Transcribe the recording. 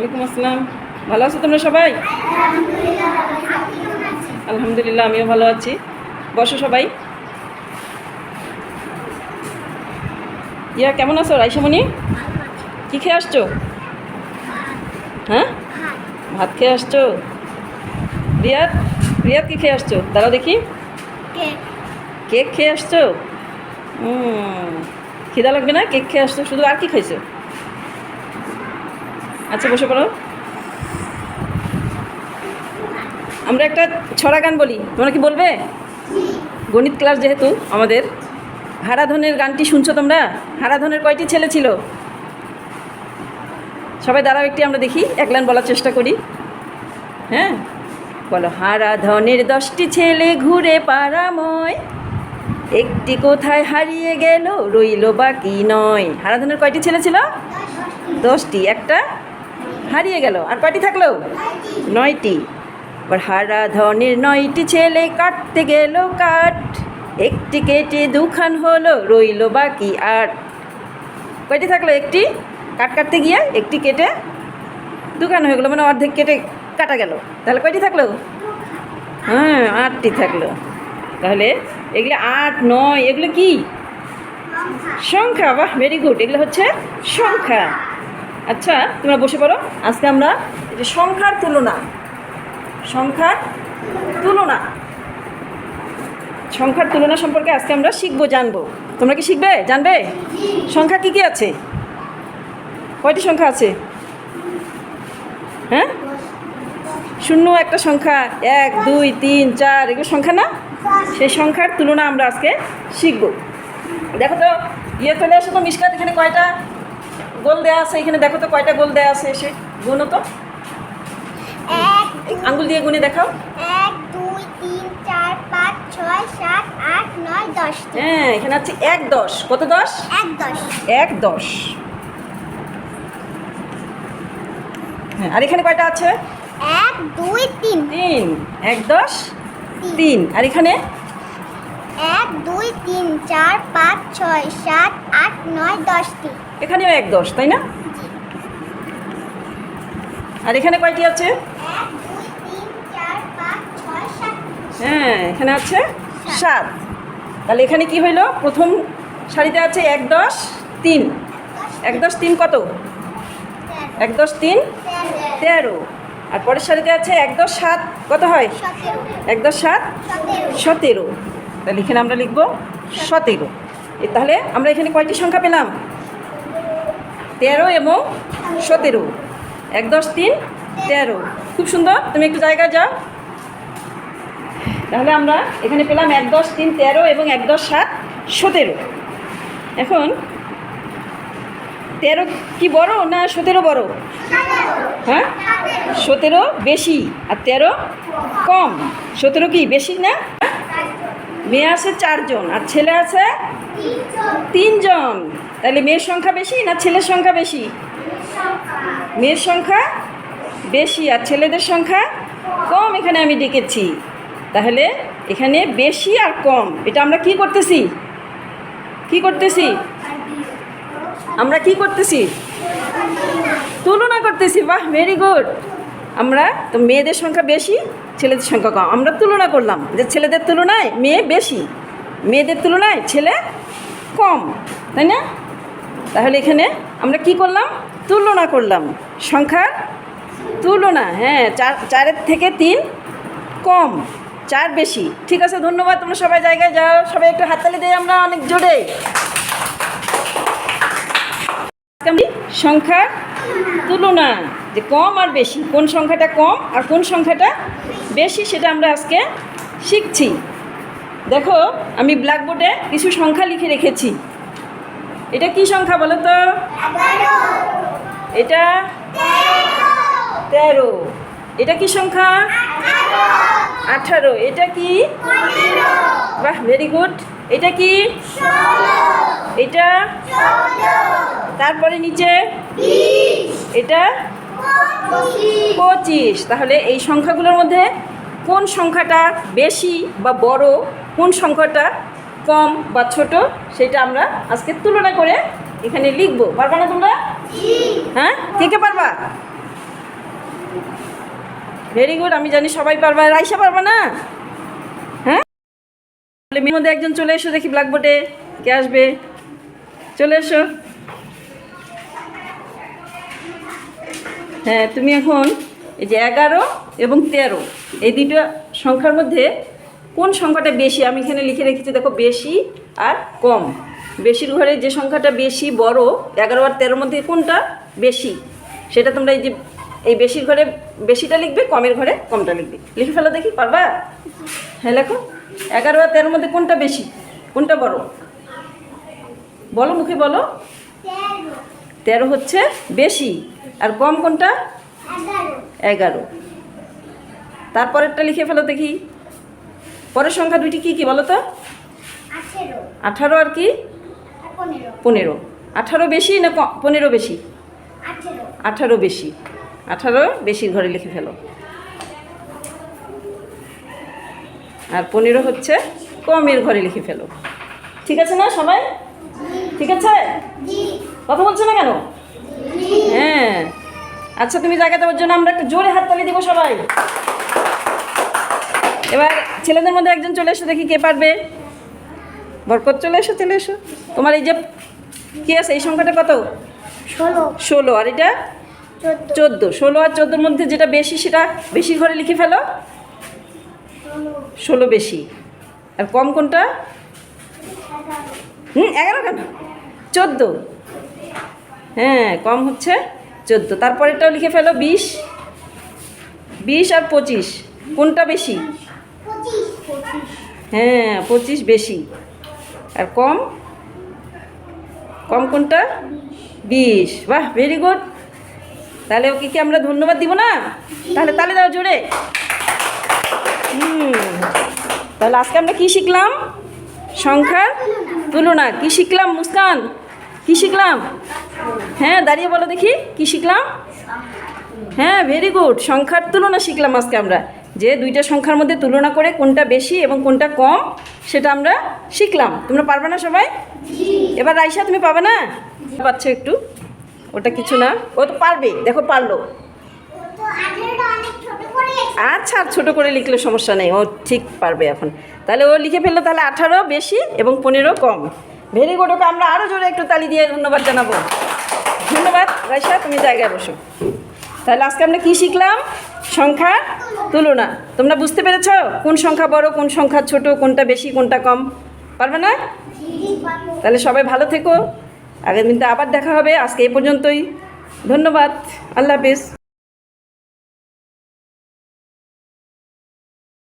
ওয়ালাইকুম আসসালাম। ভালো আছো তোমরা সবাই? আলহামদুলিল্লাহ, আমিও ভালো আছি। বসো সবাই। ইয়া, কেমন আছো রাইসামণি কি খেয়ে আসছো? হ্যাঁ? ভাত খেয়ে আসছো? রিয়াদ রিয়াদ কি খেয়ে আসছো? দাঁড়াও দেখি। কেক খেয়ে আসছো? খিদা লাগবে না? কেক খেয়ে আসছো? শুধু আর কি খাইছো? আচ্ছা বসে পড়ো। আমরা একটা ছড়া গান বলি, তোমরা কি বলবে? গণিত ক্লাস যেহেতু আমাদের, হারাধনের গানটি শুনছো তোমরা? হারাধনের কয়টি ছেলে ছিল? সবাই দাঁড়াও একটি, আমরা দেখি, এক লাইন বলার চেষ্টা করি। হ্যাঁ? বলো, হারাধনের দশটি ছেলে ঘুরে পাড়াময়, একটি কোথায় হারিয়ে গেল, রইল বাকি নয়। হারাধনের কয়টি ছেলে ছিল? দশটি। একটা? হারিয়ে গেল। আর কয়টি থাকল? নয়টি। এবার হারা ধনের নয়টি ছেলে কাটতে গেল কাঠ। একটি কেটে দুখান হলো, রইল বাকি আট কয়টি থাকল একটি? কাট কাটতে গিয়ে একটি কেটে দুখান হয়ে গেলো মানে অর্ধেক কেটে কাটা গেল। তাহলে কয়টি থাকল? হ্যাঁ আটটি থাকল। তাহলে এগুলো আট, নয়, এগুলো কি? সংখ্যা, বাহ ভেরি গুড এগুলো হচ্ছে সংখ্যা। আচ্ছা তোমরা বসে পড়ো। আজকে আমরা যে সংখ্যার তুলনা সংখ্যার তুলনা। সংখ্যার তুলনা সম্পর্কে আজকে আমরা শিখব, জানব। তোমরা কি শিখবে? জানবে? সংখ্যা কি কি আছে? কয়টি সংখ্যা আছে? হ্যাঁ? শূন্য একটা সংখ্যা, এক, দুই, তিন, চার, এগুলো সংখ্যা না? সেই সংখ্যার তুলনা আমরা আজকে শিখব। দেখো তো ইয়ে চলে আসো তো মিসকাত এখানে কয়টা? গোল দেওয়া আছে এখানে দেখো তো কয়টা গোল দেওয়া আছে এসে। গুণো তো। এক আঙ্গুল দিয়ে গুনে দেখাও। এক দুই তিন চার পাঁচ ছয় সাত আট নয় দশ হ্যাঁ এখানে আছে এক দশ। কত দশ? এক দশ। এক দশ। হ্যাঁ আর এখানে কয়টা আছে? এক দুই তিন। তিন। এক দশ? তিন। আর এখানে? এক দুই তিন চার পাঁচ ছয় সাত আট নয় দশটি এখানেও এক দশ, তাই না? আর এখানে কয়টি আছে? হ্যাঁ এখানে আছে সাত। তাহলে এখানে কি হইল? প্রথম শাড়িতে আছে এক দশ, তিন। এক দশ, তিন কত? এক দশ, তিন? তেরো। আর পরের সারিতে আছে এক দশ, সাত। কত হয়? এক দশ, সাত? সতেরো। তাহলে এখানে আমরা লিখব সতেরো। তাহলে আমরা এখানে কয়টি সংখ্যা পেলাম? তেরো এবং সতেরো। এক, দশ, তিন, তেরো। খুব সুন্দর, তুমি একটু জায়গায় যাও। তাহলে আমরা এখানে পেলাম এক, দশ, তিন, তেরো এবং এক, দশ, সাত, সতেরো। এখন, তেরো কি বড় না সতেরো বড়? হ্যাঁ? সতেরো বেশি আর তেরো কম। সতেরো কি বেশি না? মেয়ে আছে চারজন আর ছেলে আছে তিনজন। তাহলে মেয়ের সংখ্যা বেশি না ছেলের সংখ্যা বেশি? মেয়ের সংখ্যা বেশি আর ছেলেদের সংখ্যা কম এখানে আমি ডেকেছি। তাহলে এখানে বেশি আর কম, এটা আমরা কি করতেছি? কি করতেছি? আমরা কি করতেছি? তুলনা করতেছি, বাহ ভেরি গুড আমরা তো মেয়েদের সংখ্যা বেশি, ছেলেদের সংখ্যা কম। আমরা তুলনা করলাম যে ছেলেদের তুলনায় মেয়ে বেশি, মেয়েদের তুলনায় ছেলে কম, তাই না? তাহলে এখানে আমরা কি করলাম? তুলনা করলাম। সংখ্যার তুলনা হ্যাঁ চার, চারের থেকে তিন কম, চার বেশি। ঠিক আছে, ধন্যবাদ, তোমরা সবাই জায়গায় যাও, সবাই একটু হাততালি দেয় আমরা অনেক জোরে। সংখ্যার তুলনা, যে কম আর বেশি, কোন সংখ্যাটা কম আর কোন সংখ্যাটা বেশি, সেটা আমরা আজকে শিখছি। দেখো, আমি ব্ল্যাকবোর্ডে কিছু সংখ্যা লিখে রেখেছি। এটা কি সংখ্যা বলো তো? এটা তেরো। এটা কি সংখ্যা? আঠারো। এটা কি? বাহ ভেরি গুড এটা কি? এটা তারপরে নিচে? এটা পঁচিশ। তাহলে এই সংখ্যাগুলোর মধ্যে কোন সংখ্যাটা বেশি বা বড়? কোন সংখ্যাটা কম বা ছোট, সেটা আমরা আজকে তুলনা করে এখানে লিখব। পারবা না তোমরা? হ্যাঁ? কে কে পারবা? ভেরি গুড আমি জানি সবাই পারবা, রাইসা পারবা না? হ্যাঁ? মেয়ের মধ্যে একজন চলে এসো, দেখি ব্ল্যাকবোর্ডে কে আসবে। চলে এসো। হ্যাঁ তুমি এখন এই যে এগারো এবং তেরো, এই দুটো সংখ্যার মধ্যে কোন সংখ্যাটা বেশি? আমি এখানে লিখে রেখেছি, দেখো, বেশি আর কম। বেশির ঘরে যে সংখ্যাটা বেশি, বড়, এগারো আর তেরোর মধ্যে কোনটা বেশি? সেটা তোমরা এই যে, এই বেশির ঘরে বেশিটা লিখবে, কমের ঘরে কমটা লিখবে। লিখে ফেলো দেখি, পারবা? হ্যাঁ লেখো। এগারো আর তেরোর মধ্যে কোনটা বেশি? কোনটা বড়? বলো, মুখে বলো। তেরো হচ্ছে বেশি আর কম কোনটা? এগারো। তারপরেরটা লিখে ফেলো দেখি। পরের সংখ্যা দুইটি কি কি বলো তো? আঠারো। আর কি? পনেরো। আঠারো বেশি না পনেরো বেশি? আঠারো। বেশি। আঠারো বেশির ঘরে লিখে ফেলো। আর পনেরো হচ্ছে কমের ঘরে লিখে ফেলো। ঠিক আছে না সবাই? ঠিক আছে? কথা বলছো না কেন? হ্যাঁ। আচ্ছা তুমি জায়গা দেওয়ার জন্য আমরা একটু জোরে হাততালি দিব সবাই। এবার ছেলেদের মধ্যে একজন চলে এসো দেখি কে পারবে। বরকত চলে এসো চলে এসো। তোমার এই যে কি আছে এই সংখ্যাটা কত? ষোলো। ষোলো। আর এটা? চোদ্দ। ষোলো আর চোদ্দোর মধ্যে যেটা বেশি সেটা বেশি ঘরে লিখে ফেলো। ষোলো। বেশি। আর কম কোনটা? হুম এগারো কেন? চোদ্দ। হ্যাঁ কম হচ্ছে চোদ্দ। তারপরেরটাও লিখে ফেলো বিশ। বিশ আর পঁচিশ। কোনটা বেশি? হ্যাঁ পঁচিশ বেশি। আর কম? কম কোনটা? বিশ। বাহ ভেরি গুড তাহলে ওকে কি আমরা ধন্যবাদ দিব না? তাহলে তাহলে দাও জোরে। হুম। তাহলে আজকে আমরা কি শিখলাম? সংখ্যার তুলনা। কি শিখলাম, মুস্কান? কি শিখলাম? হ্যাঁ দাঁড়িয়ে বলো দেখি। কি শিখলাম? হ্যাঁ ভেরি গুড সংখ্যার তুলনা শিখলাম আজকে আমরা। যে দুইটা সংখ্যার মধ্যে তুলনা করে কোনটা বেশি এবং কোনটা কম, সেটা আমরা শিখলাম। তোমরা পারবে না সবাই? এবার রাইসা, তুমি পাবে না? পাচ্ছ একটু। ওটা কিছু না। ও তো পারবে। দেখো, পারল। আচ্ছা আর ছোটো করে লিখলে সমস্যা নেই। ও ঠিক পারবে এখন। তাহলে ও লিখে ফেলল তাহলে আঠারো বেশি এবং পনেরো কম। ভেরি গুড ওকে আমরা আরও জোরে একটু তালি দিয়ে ধন্যবাদ জানাব। ধন্যবাদ। রাইসা, তুমি জায়গায় বসো। তাহলে আজকে আমরা কী শিখলাম? সংখ্যা তুলনা তোমরা বুঝতে পেরেছ কোন সংখ্যা বড়, কোন সংখ্যা ছোট, কোনটা বেশি, কোনটা কম? পারবে না? তাহলে সবাই ভালো থেকো। আগামী দিনটা আবার দেখা হবে। আজকে এই পর্যন্তই। ধন্যবাদ। আল্লাহ হাফিজ।